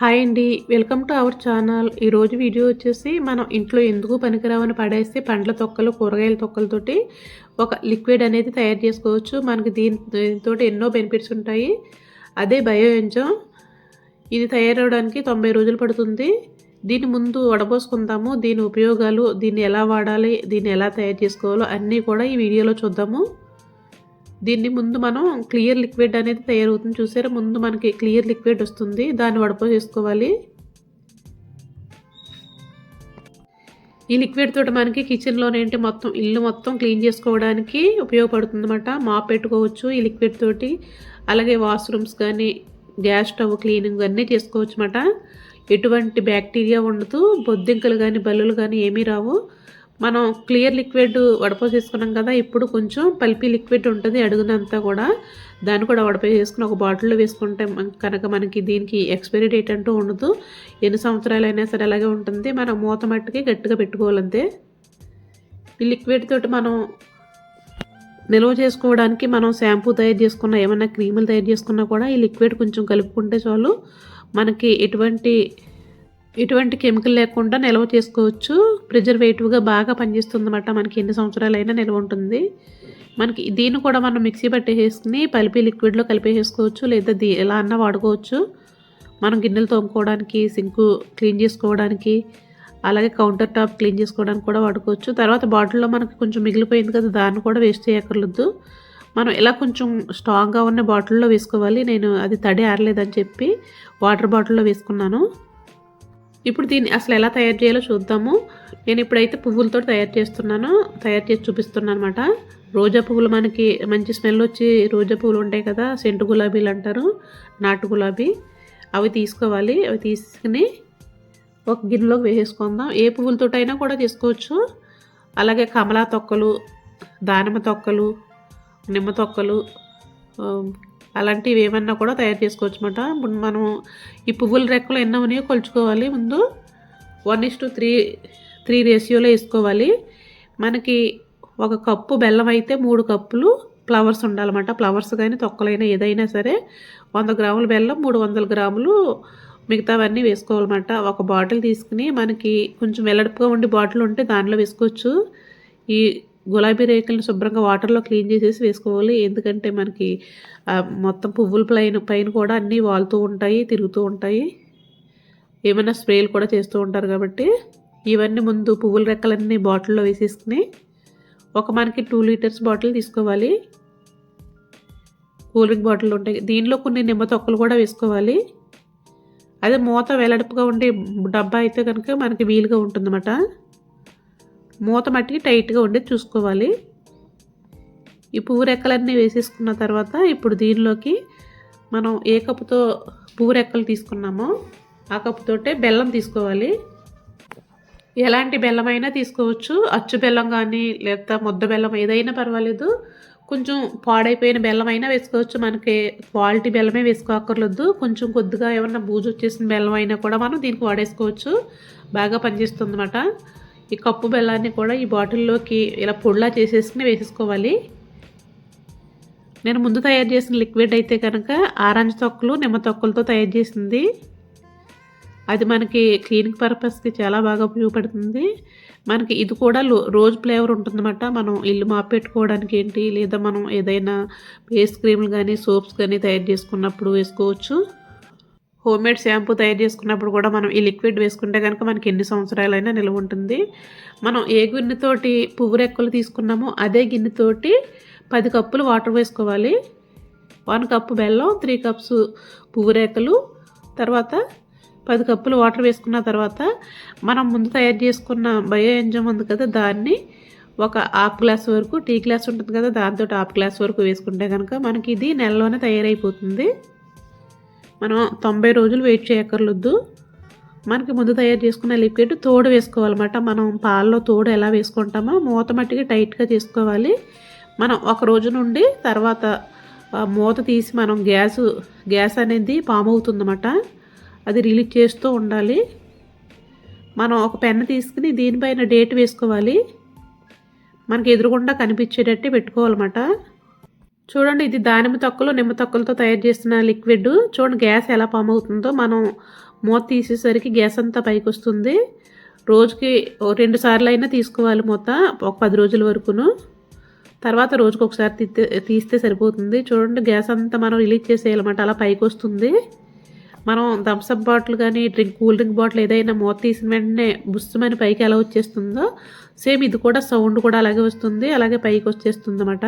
Hi అండి. Welcome to our channel. ఈరోజు video వచ్చేసి మనం ఇంట్లో ఎందుకు పనికిరావని పడేస్తే పండ్ల తొక్కలు కూరగాయల తొక్కలతోటి ఒక లిక్విడ్ అనేది తయారు చేసుకోవచ్చు. మనకి దీని దీంతో ఎన్నో బెనిఫిట్స్ ఉంటాయి. అదే బయో ఎంజం ఇది తయారవడానికి తొంభై రోజులు పడుతుంది. దీని ముందు వడపోసుకుందాము. దీని ఉపయోగాలు దీన్ని ఎలా వాడాలి దీన్ని ఎలా తయారు చేసుకోవాలో అన్నీ కూడా ఈ వీడియోలో చూద్దాము. దీన్ని ముందు మనం క్లియర్ లిక్విడ్ అనేది తయారవుతుంది. చూసారా? ముందు మనకి క్లియర్ లిక్విడ్ వస్తుంది. దాన్ని వడపో చేసుకోవాలి ఈ లిక్విడ్ తోటి మనకి కిచెన్లోనేంటి మొత్తం ఇల్లు మొత్తం క్లీన్ చేసుకోవడానికి ఉపయోగపడుతుంది అనమాట మాప్ పెట్టుకోవచ్చు ఈ లిక్విడ్ తోటి. అలాగే వాష్రూమ్స్ కానీ గ్యాస్ స్టవ్ క్లీనింగ్ అన్నీ చేసుకోవచ్చు అనమాట ఎటువంటి బ్యాక్టీరియా ఉండదు. బొద్దింకలు కానీ బల్లులు కానీ ఏమీ రావు. మనం క్లియర్ లిక్విడ్ వడపోసేసుకున్నాం కదా ఇప్పుడు కొంచెం పల్పీ లిక్విడ్ ఉంటుంది అడుగునంతా కూడా దాన్ని కూడా వడపోసేసుకుని ఒక బాటిల్లో వేసుకుంటే కనుక మనకి దీనికి ఎక్స్పైరీ డేట్ అంటూ ఉండదు. ఎన్ని సంవత్సరాలు అయినా సరే అలాగే ఉంటుంది. మనం మూత మట్టుకి గట్టిగా పెట్టుకోవాలంతే. ఈ లిక్విడ్ తోటి మనం నిల్వ చేసుకోవడానికి మనం షాంపూ తయారు చేసుకున్న ఏమైనా క్రీములు తయారు చేసుకున్నా కూడా ఈ లిక్విడ్ కొంచెం కలుపుకుంటే చాలు. మనకి ఎటువంటి ఎటువంటి కెమికల్ లేకుండా నిల్వ చేసుకోవచ్చు. ప్రిజర్వేటివ్గా బాగా పనిచేస్తుంది అనమాట మనకి ఎన్ని సంవత్సరాలైనా నిల్వ ఉంటుంది. మనకి దీన్ని కూడా మనం మిక్సీ పట్టేసుకుని పలిపి లిక్విడ్లో కలిపేసుకోవచ్చు లేదా దీ ఎలా అన్నా వాడుకోవచ్చు. మనం గిన్నెలు తోముకోవడానికి సింకు క్లీన్ చేసుకోవడానికి అలాగే కౌంటర్ టాప్ క్లీన్ చేసుకోవడానికి కూడా వాడుకోవచ్చు. తర్వాత బాటిల్లో మనకి కొంచెం మిగిలిపోయింది కదా దాన్ని కూడా వేస్ట్ చేయక్కర్లేదు. మనం ఇలా కొంచెం స్ట్రాంగ్గా ఉన్న బాటిల్లో వేసుకోవాలి. నేను అది తడి ఆరలేదని చెప్పి వాటర్ బాటిల్లో వేసుకున్నాను. ఇప్పుడు దీన్ని అసలు ఎలా తయారు చేయాలో చూద్దాము. నేను ఇప్పుడైతే పువ్వులతో తయారు చేస్తున్నాను. తయారు చేసి చూపిస్తున్నాను అనమాట రోజా పువ్వులు మనకి మంచి స్మెల్ వచ్చి రోజా పువ్వులు ఉంటాయి కదా సెంటు గులాబీలు అంటారు నాటు గులాబీ. అవి తీసుకోవాలి. అవి తీసుకుని ఒక గిన్నెలోకి వేసేసుకుందాం. ఏ పువ్వులతో అయినా కూడా తీసుకోవచ్చు. అలాగే కమలా తొక్కలు దానిమ్మ తొక్కలు నిమ్మ తొక్కలు అలాంటివి ఏమన్నా కూడా తయారు చేసుకోవచ్చు అనమాట ఇప్పుడు మనం ఈ పువ్వుల రెక్కలు ఎన్నో ఉన్నాయో కొలుచుకోవాలి. ముందు one is to three three రేషియోలో వేసుకోవాలి. మనకి ఒక కప్పు బెల్లం అయితే మూడు కప్పులు ఫ్లవర్స్ ఉండాలన్నమాట. ఫ్లవర్స్ కానీ తొక్కలైనా ఏదైనా సరే వంద గ్రాముల బెల్లం మూడు వందల గ్రాములు మిగతావన్నీ వేసుకోవాలన్నమాట. ఒక బాటిల్ తీసుకుని మనకి కొంచెం వెల్లడిపుగా ఉండి బాటిల్ ఉంటే దాంట్లో వేసుకోవచ్చు. ఈ గులాబీ రేకులను శుభ్రంగా వాటర్లో క్లీన్ చేసేసి వేసుకోవాలి. ఎందుకంటే మనకి మొత్తం పువ్వుల పైన పైన కూడా అన్నీ వాలుతూ ఉంటాయి తిరుగుతూ ఉంటాయి. ఏమైనా స్ప్రేలు కూడా చేస్తూ ఉంటారు కాబట్టి ఇవన్నీ ముందు పువ్వుల రెక్కలన్నీ బాటిల్లో వేసేసుకుని ఒక మనకి టూ లీటర్స్ బాటిల్ తీసుకోవాలి. కూల్ డ్రింక్ బాటిల్ ఉంటాయి. దీనిలో కొన్ని నిమ్మ తొక్కలు కూడా వేసుకోవాలి. అదే మూత వెలడుపుగా ఉండే డబ్బా అయితే కనుక మనకి వీలుగా ఉంటుందన్నమాట. మూత మట్టికి టైట్గా ఉండి చూసుకోవాలి. ఈ పువ్వు రెక్కలన్నీ వేసేసుకున్న తర్వాత ఇప్పుడు దీనిలోకి మనం ఏ కప్పుతో పువ్వు రెక్కలు తీసుకున్నామో ఆ కప్పుతోటే బెల్లం తీసుకోవాలి. ఎలాంటి బెల్లం అయినా తీసుకోవచ్చు. అచ్చు బెల్లం కానీ లేదా ముద్ద బెల్లం ఏదైనా పర్వాలేదు. కొంచెం పాడైపోయిన బెల్లం అయినా వేసుకోవచ్చు. మనకి క్వాలిటీ బెల్లమే వేసుకోక్కర్లేదు కొంచెం కొద్దిగా ఏమన్నా బూజు వచ్చేసిన బెల్లం అయినా కూడా మనం దీనికి వాడేసుకోవచ్చు. బాగా పనిచేస్తుంది అన్నమాట ఈ కప్పు బెల్లాన్ని కూడా ఈ బాటిల్లోకి ఇలా పొడిలా చేసేసుకుని వేసేసుకోవాలి. నేను ముందు తయారు చేసిన లిక్విడ్ అయితే కనుక ఆరెంజ్ తొక్కలు నిమ్మ తొక్కలతో తయారు చేసింది. అది మనకి క్లీనింగ్ పర్పస్కి చాలా బాగా ఉపయోగపడుతుంది. మనకి ఇది కూడా రోజ్ ఫ్లేవర్ ఉంటుందన్నమాట. మనం ఇల్లు మాపెట్టుకోవడానికి ఏంటి? లేదా మనం ఏదైనా ఫేస్ క్రీమ్లు కానీ సోప్స్ కానీ తయారు చేసుకున్నప్పుడు వేసుకోవచ్చు. హోమ్ మేడ్ షాంపూ తయారు చేసుకున్నప్పుడు కూడా మనం ఈ లిక్విడ్ వేసుకుంటే కనుక మనకి ఎన్ని సంవత్సరాలైనా నిల్వ ఉంటుంది. మనం ఏ గిన్నెతోటి పువ్వు రెక్కలు తీసుకున్నామో అదే గిన్నెతోటి పది కప్పులు వాటర్ వేసుకోవాలి. వన్ కప్పు బెల్లం త్రీ కప్స్ పువ్వు రేకలు తర్వాత పది కప్పులు వాటర్ వేసుకున్న తర్వాత మనం ముందు తయారు చేసుకున్న బయో ఎంజమ్ ఉంది కదా దాన్ని ఒక హాఫ్ గ్లాస్ వరకు టీ గ్లాస్ ఉంటుంది కదా దాంతో హాఫ్ గ్లాస్ వరకు వేసుకుంటే కనుక మనకి ఇది నెలలోనే తయారైపోతుంది. మనం తొంభై రోజులు వెయిట్ చేయక్కర్లొద్దు. మనకి ముందు తయారు చేసుకున్న లిక్విడ్ తోడు వేసుకోవాలన్నమాట. మనం పాలలో తోడు ఎలా వేసుకుంటామో మూత మట్టికి టైట్గా చేసుకోవాలి. మనం ఒక రోజు నుండి తర్వాత మూత తీసి మనం గ్యాస్ గ్యాస్ అనేది పాము అవుతుందన్నమాట. అది రిలీజ్ చేస్తూ ఉండాలి. మనం ఒక పెన్ తీసుకుని దీనిపైన డేట్ వేసుకోవాలి. మనకి ఎదురుగుండా కనిపించేటట్టు పెట్టుకోవాలన్నమాట. చూడండి ఇది దానిమ్మ తొక్కలు నిమ్మ తొక్కలతో తయారు చేసిన లిక్విడ్. చూడండి గ్యాస్ ఎలా పామ్ అవుతుందో. మనం మూత తీసేసరికి గ్యాస్ అంతా పైకి వస్తుంది. రోజుకి రెండు సార్లు అయినా తీసుకోవాలి మూత ఒక పది రోజుల వరకును. తర్వాత రోజుకి ఒకసారి తీస్తే తీస్తే సరిపోతుంది. చూడండి గ్యాస్ అంతా మనం రిలీజ్ చేసేయాలన్నమాట. అలా పైకి వస్తుంది. మనం థమ్స్అప్ బాటిల్ కానీ డ్రింక్ కూల్ డ్రింక్ బాటిల్ ఏదైనా మూత తీసిన వెంటనే బుస్సుమని పైకి ఎలా వచ్చేస్తుందో సేమ్ ఇది కూడా సౌండ్ కూడా అలాగే వస్తుంది. అలాగే పైకి వచ్చేస్తుంది అన్నమాట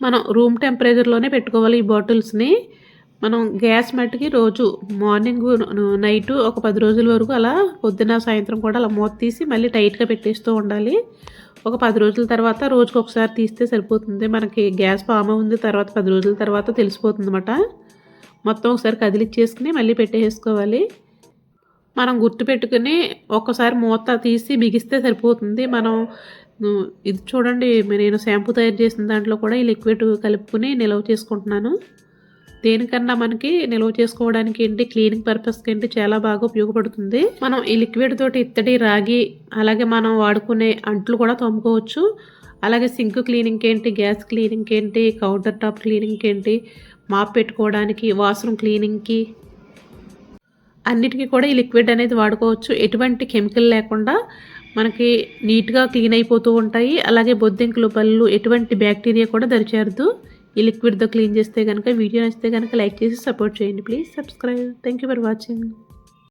మనం రూమ్ టెంపరేచర్లోనే పెట్టుకోవాలి ఈ బాటిల్స్ని మనం గ్యాస్ మట్టుకి రోజు మార్నింగ్ నైట్ ఒక పది రోజుల వరకు అలా పొద్దున సాయంత్రం కూడా అలా మూత తీసి మళ్ళీ టైట్గా పెట్టేస్తూ ఉండాలి. ఒక పది రోజుల తర్వాత రోజుకి ఒకసారి తీస్తే సరిపోతుంది. మనకి గ్యాస్ ఫామ్ ఉంది తర్వాత పది రోజుల తర్వాత తెలిసిపోతుంది మొత్తం ఒకసారి కదిలిచ్చేసుకుని మళ్ళీ పెట్టేసుకోవాలి. మనం గుర్తు పెట్టుకుని ఒక్కసారి మూత తీసి బిగిస్తే సరిపోతుంది. మనం ఇది చూడండి నేను షాంపూ తయారు చేసిన దాంట్లో కూడా ఈ లిక్విడ్ కలుపుకుని నిల్వ చేసుకుంటున్నాను. దేనికన్నా మనకి నిల్వ చేసుకోవడానికి ఏంటి క్లీనింగ్ పర్పస్కి ఏంటి చాలా బాగా ఉపయోగపడుతుంది. మనం ఈ లిక్విడ్ తోటి ఇత్తడి రాగి అలాగే మనం వాడుకునే అంట్లు కూడా తోముకోవచ్చు. అలాగే సింక్ క్లీనింగ్ ఏంటి గ్యాస్ క్లీనింగ్ ఏంటి కౌంటర్ టాప్ క్లీనింగ్ ఏంటి మాప్ పెట్టుకోవడానికి వాష్రూమ్ క్లీనింగ్కి అన్నిటికీ కూడా ఈ లిక్విడ్ అనేది వాడుకోవచ్చు. ఎటువంటి కెమికల్ లేకుండా మనకి నీట్గా క్లీన్ అయిపోతూ ఉంటాయి. అలాగే బొద్దింకలు పళ్ళు ఎటువంటి బ్యాక్టీరియా కూడా దరిచేరదు. ఈ లిక్విడ్తో క్లీన్ చేస్తే కనుక వీడియో నచ్చితే కనుక లైక్ చేసి సపోర్ట్ చేయండి. Please subscribe. Thank you for watching.